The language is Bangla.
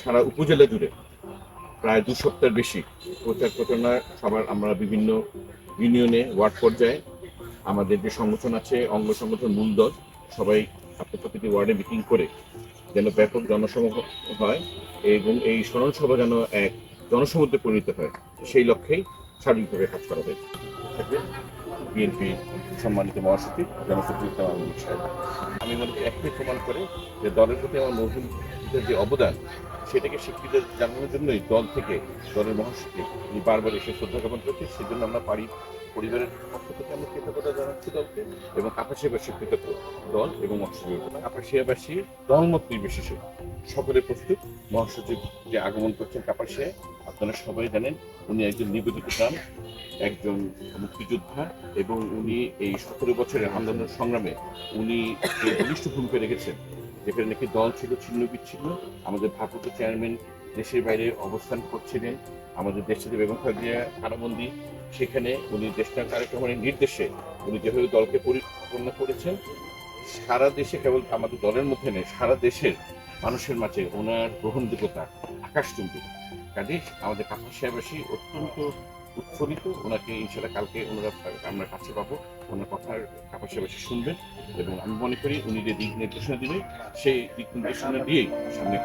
সারা উপজেলা জুড়ে প্রায় দু সপ্তাহের বেশি প্রচার প্রচারণা সবার আমরা বিভিন্ন ইউনিয়নে, ওয়ার্ড পর্যায়ে আমাদের যে সংগঠন আছে, অঙ্গ সংগঠন মূল দল সবাই আপনার প্রতিটি ওয়ার্ডে মিটিং করে যেন ব্যাপক জনসমাগম হয় এবং এই স্মরণ সভা যেন এক জনসমুদ্রে পরিণত হয়, সেই লক্ষ্যেই সার্বিকভাবে কাজ করা হয়েছে। বিএনপি সম্মানিত মহাসচিব, জনসচিব আমি মনে করি একটাই প্রমাণ করে যে দলের প্রতি আমার মহিলাদের যে অবদান, সেটাকে স্বীকৃতি জানানোর জন্যই দল থেকে দলের মহাসচিব উনি বারবার এসে শ্রদ্ধা জ্ঞাপন করছে সেজন্য আমরা পারি পরিবারের পক্ষ থেকে আমরা কৃতজ্ঞতা জানাচ্ছি দলকে এবং কাপাসিয়াবাসী কৃতজ্ঞ দল এবং মহাসচিব কাপাসিয়াবাসী দলমত নির্বিশেষে সকলে প্রস্তুত। মহাসচিব যে আগমন করছেন কাপাসিয়ায়, আপনারা সবাই জানেন, উনি একজন নিবেদিত প্রাণ একজন মুক্তিযোদ্ধা এবং উনি এই সতেরো বছরের আন্দোলন সংগ্রামে উনি যে বলিষ্ঠ ভূমিকা রেখেছেন যেখানে নাকি দল ছিল ছিন্ন বিচ্ছিন্ন আমাদের ভারপ্রাপ্ত চেয়ারম্যান দেশের বাইরে অবস্থান করছিলেন। আমাদের দেশ থেকে বেগম খালেদা কারাবন্দি। সেখানে উনি দেশটার কার্যক্রমের নির্দেশে উনি যেভাবে দলকে পরিচালনা করেছেন, সারা দেশে কেবল আমাদের দলের মধ্যে নেই সারা দেশের মানুষের মাঝে ওনার গ্রহণযোগ্যতা আকাশচুম্বী। কাজে আমাদের কাপাসিয়াবাসী অত্যন্ত উৎফুল্লিত, ওনাকে ইনশাল্লাহ কালকে ওনারা, আমরা কাছে পাবো, ওনার কথার কাপাসিয়াবাসী শুনবেন এবং আমি মনে করি উনি যে দিক নির্দেশনা দিবে সেই দিক নির্দেশনা দিয়েই সামনে